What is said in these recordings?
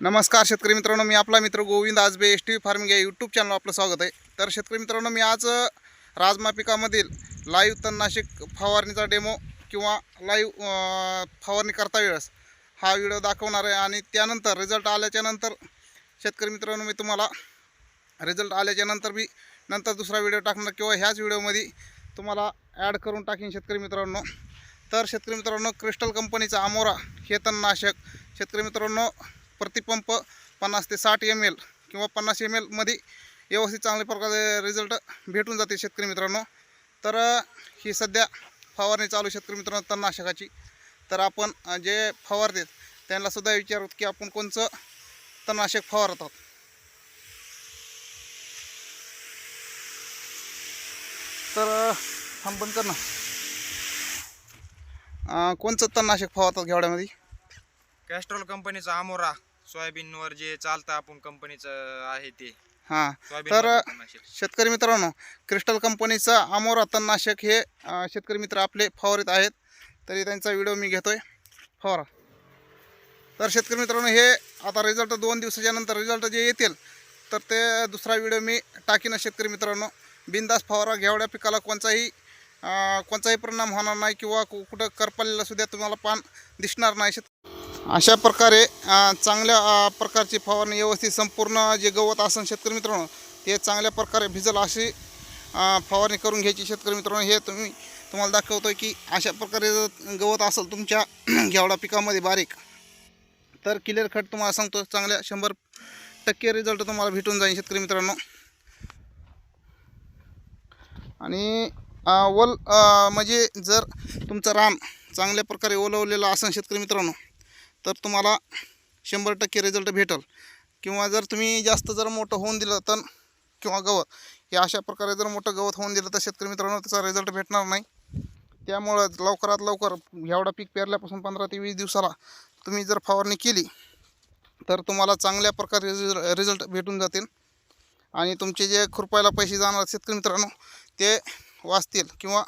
नमस्कार शेतकरी मित्रांनो मी आपला मित्र Govind Ajabe S T V farming या यूट्यूब चॅनल आपलं स्वागत आहे. तर शेतकरी मित्रांनो मी आज राजमा पिकामधील लाईव्ह तणनाशक फवारणीचा डेमो किंवा लाईव्ह फवारणी करता वेळेस हा व्हिडिओ दाखवणार आहे आणि त्यानंतर रिझल्ट आल्याच्यानंतर शेतकरी मित्रांनो मी तुम्हाला रिझल्ट आल्याच्यानंतर मी नंतर दुसरा व्हिडिओ टाकणार किंवा ह्याच व्हिडिओमध्ये तुम्हाला ॲड करून टाकीन शेतकरी मित्रांनो. तर शेतकरी मित्रांनो क्रिस्टल कंपनीचा अमोरा हे तणनाशक शेतकरी मित्रांनो प्रतिपंप पन्नास ते साठ एम एल किंवा पन्नास एम एलमध्ये व्यवस्थित चांगल्या प्रकारे रिझल्ट भेटून जाते शेतकरी मित्रांनो. तर ही सध्या फवारणी चालू शेतकरी मित्रांनो तणनाशकाची. तर आपण जे फवारतात त्यांनासुद्धा विचारत की आपण कोणचं तणनाशक फवारत आहोत? तर थांबण थांब बंद कर ना. कोणचं तणनाशक फवारतात घेवड्यामध्ये? कॅस्ट्रॉल कंपनीचा अमोरा सोयाबीनवर जे चालतं आपण कंपनीचं आहे ते. हां. सोयाबीन तर. शेतकरी मित्रांनो क्रिस्टल कंपनीचं अमोरा तणनाशक हे अ, शेतकरी मित्र आपले फवारीत आहेत. तरी त्यांचा व्हिडिओ मी घेतोय. फवारा. तर शेतकरी मित्रांनो हे आता रिझल्ट दोन दिवसाच्या नंतर रिझल्ट जे येतील तर ते दुसरा व्हिडिओ मी टाकीन शेतकरी मित्रांनो. बिंदास फवारा घेवड्या पिकाला कोणताही अ, कोणताही परिणाम होणार नाही किंवा कु- कुठं करपलेला सुद्धा तुम्हाला पान दिसणार नाही. शेत अशा प्रकारे चांगल्या प्रकारची फवारणी व्यवस्थित संपूर्ण जे गवत असेल शेतकरी मित्रांनो ते चांगल्या प्रकारे भिजल अशी फवारणी करून घ्यायची शेतकरी मित्रांनो. हे तुम्ही तुम्हाला दाखवतो की अशा प्रकारे जर गवत असेल तुमच्या घेवडा पिकामध्ये बारीक तर क्लिअर कट तुम्हाला सांगतो चांगल्या शंभर टक्के रिझल्ट तुम्हाला भेटून जाईल शेतकरी मित्रांनो. आणि वल म्हणजे जर तुमचं रान चांगल्या प्रकारे ओलवलेलं असेल शेतकरी मित्रांनो तर तुम्हाला शंभर टक्के रिझल्ट भेटेल. किंवा जर तुम्ही जास्त जर मोठं होऊन दिलं तर किंवा गवत हे अशा प्रकारे जर मोठं गवत होऊन दिलं तर शेतकरी मित्रांनो त्याचा रिझल्ट भेटणार नाही. त्यामुळं लवकरात लवकर एवढा पीक पेरल्यापासून पंधरा ते वीस दिवसाला तुम्ही जर फवारणी केली तर तुम्हाला चांगल्या प्रकारे रिझल्ट भेटून जातील. आणि तुमचे जे खुरपायला पैसे जाणार शेतकरी मित्रांनो ते वाचतील किंवा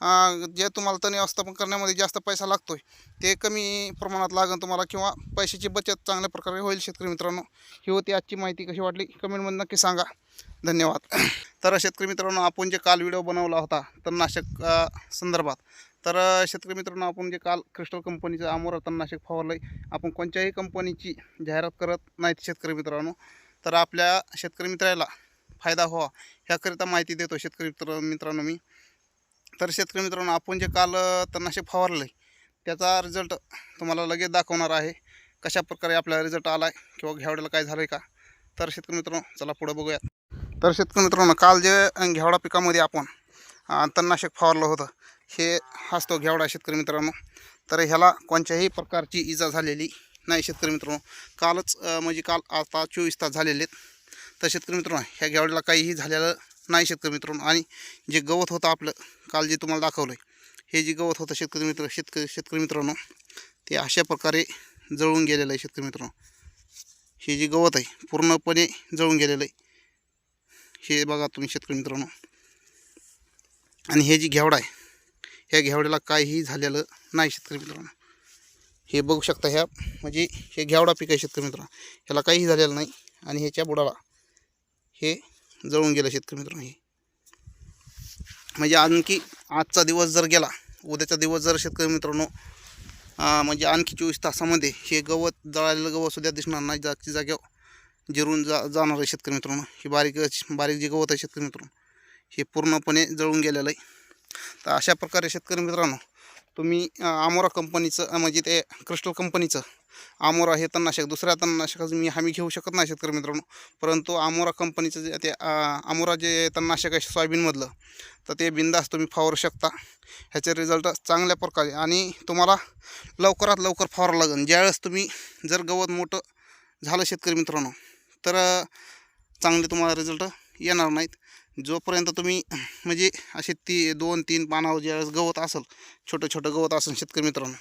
जे तुम्हाला तण व्यवस्थापन करण्यामध्ये जास्त पैसा लागतो आहे ते कमी प्रमाणात लागेल तुम्हाला किंवा पैशाची बचत चांगल्या प्रकारे होईल शेतकरी मित्रांनो. ही होती आजची माहिती कशी वाटली? कमेंटमध्ये नक्की सांगा. धन्यवाद. तर शेतकरी मित्रांनो आपण जे काल व्हिडिओ बनवला होता तणनाशक संदर्भात तर शेतकरी मित्रांनो आपण जे काल क्रिस्टल कंपनीचं आमोरा तणनाशक फवारलं आहे आपण कोणत्याही कंपनीची जाहिरात करत नाहीत शेतकरी मित्रांनो. तर आपल्या शेतकरी मित्राला फायदा व्हावा ह्याकरिता माहिती देतो शेतकरी मित्र मित्रांनो मी. तर शेतकरी मित्रांनो आपण जे काल तणनाशक फवारलं आहे त्याचा रिझल्ट तुम्हाला लगेच दाखवणार आहे. कशा प्रकारे आपल्याला रिझल्ट आला आहे किंवा घेवड्याला काय झालं आहे का? तर शेतकरी मित्रांनो चला पुढं बघूयात. तर शेतकरी मित्रांनो काल जे घ्यावडा घेवडा पिकामध्ये आपण तणनाशक फवारलं होतं हे हाच तो घेवडा शेतकरी मित्रांनो. तर ह्याला कोणत्याही प्रकारची इजा झालेली नाही शेतकरी मित्रांनो. कालच म्हणजे काल आता चोवीस तास झालेले आहेत. तर शेतकरी मित्रांनो ह्या घेवड्याला काहीही झालेलं नाही शेतकरी मित्रांनो. आणि जे गवत होतं आपलं काल जे तुम्हाला दाखवलं आहे हे जे गवत होतं शेतकरी मित्र शेतकरी शेतकरी मित्रांनो ते अशा प्रकारे जळून गेलेलं आहे शेतकरी मित्रांनो. हे जे गवत आहे पूर्णपणे जळून गेलेलं आहे. हे बघा तुम्ही शेतकरी मित्रांनो. आणि हे जी घेवडा आहे ह्या घेवड्याला काहीही झालेलं नाही शेतकरी मित्रांनो. हे बघू शकता ह्या म्हणजे हे घेवडा पीक आहे शेतकरी मित्रांनो. ह्याला काहीही झालेलं नाही. आणि ह्याच्या बुडाला हे जळून गेलं शेतकरी मित्रांनो हे. म्हणजे आणखी आजचा दिवस जर गेला उद्याचा दिवस जर शेतकरी मित्रांनो म्हणजे आणखी चोवीस तासामध्ये हे गवत जळालेलं गवतसुद्धा दिसणार नाही जागची जागेवर जिरून जा जाणार आहे शेतकरी मित्रांनो. हे बारीक बारीक जे गवत आहे शेतकरी मित्रांनो हे पूर्णपणे जळून गेलेलं आहे. तर अशा प्रकारे शेतकरी मित्रांनो तुम्ही आमोरा कंपनीचं म्हणजे ते क्रिस्टल कंपनीचं आमोरा हे तणनाशक दुसऱ्या तणनाशकाचं मी हमी घेऊ शकत नाही शेतकरी मित्रांनो. परंतु आमोरा कंपनीचं जे ते आमोरा जे तणनाशक आहे सोयाबीनमधलं तर ते बिंदास तुम्ही फवारू शकता. ह्याचे रिझल्ट चांगल्या प्रकारे. आणि तुम्हाला लवकरात लवकर फवारावं लागेल ज्यावेळेस तुम्ही जर गवत मोठं झालं शेतकरी मित्रांनो तर चांगले तुम्हाला रिझल्ट येणार नाहीत. जोपर्यंत तुम्ही म्हणजे असे ती दोन तीन पानावर ज्यावेळेस गवत असेल छोटं छोटं गवत असेल शेतकरी मित्रांनो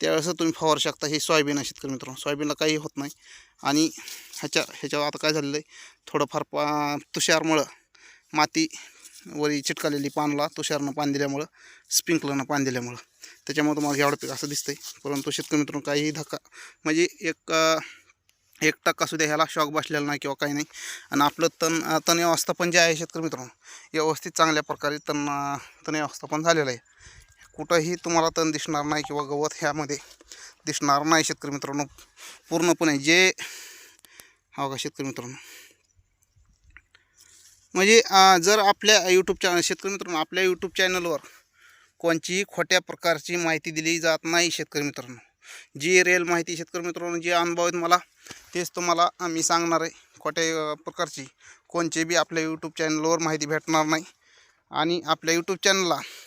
त्यावेळेस तुम्ही फवारू शकता हे सोयाबीन आहे शेतकरी मित्रांनो. सोयाबीनला काही होत नाही. आणि ह्याच्या ह्याच्यावर आता काय झालेलं आहे? थोडंफार पा तुषारमुळं माती वरी चिटकालेली पानला तुषारनं पान दिल्यामुळं स्प्रिंकलरनं पान दिल्यामुळं. त्याच्यामुळे तुम्हाला एवढं पीक असं दिसतंय. परंतु शेतकरी मित्रांनो काहीही धक्का म्हणजे एक एक टक्का सुद्धा ह्याला शॉक बसलेला नाही किंवा काही नाही. आणि आपलं तण तण व्यवस्थापन जे आहे शेतकरी मित्रांनो व्यवस्थित चांगल्या प्रकारे तण तण व्यवस्थापन झालेलं आहे. कुठंही तुम्हाला तण दिसणार नाही किंवा गवत ह्यामध्ये दिसणार नाही शेतकरी मित्रांनो. पूर्णपणे जे हा का शेतकरी मित्रांनो. म्हणजे जर आपल्या यूट्यूब चॅनल शेतकरी मित्रांनो आपल्या यूट्यूब चॅनलवर कोणतीही खोट्या प्रकारची माहिती दिली जात नाही शेतकरी मित्रांनो. जी रिअल माहिती शेतकरी मित्रांनो जे अनुभव आहेत मला तेच तुम्हाला मी सांगणार आहे. खोट्या प्रकारची कोणची बी आपल्या यूट्यूब चॅनलवर माहिती भेटणार नाही. आणि आपल्या यूट्यूब चॅनलला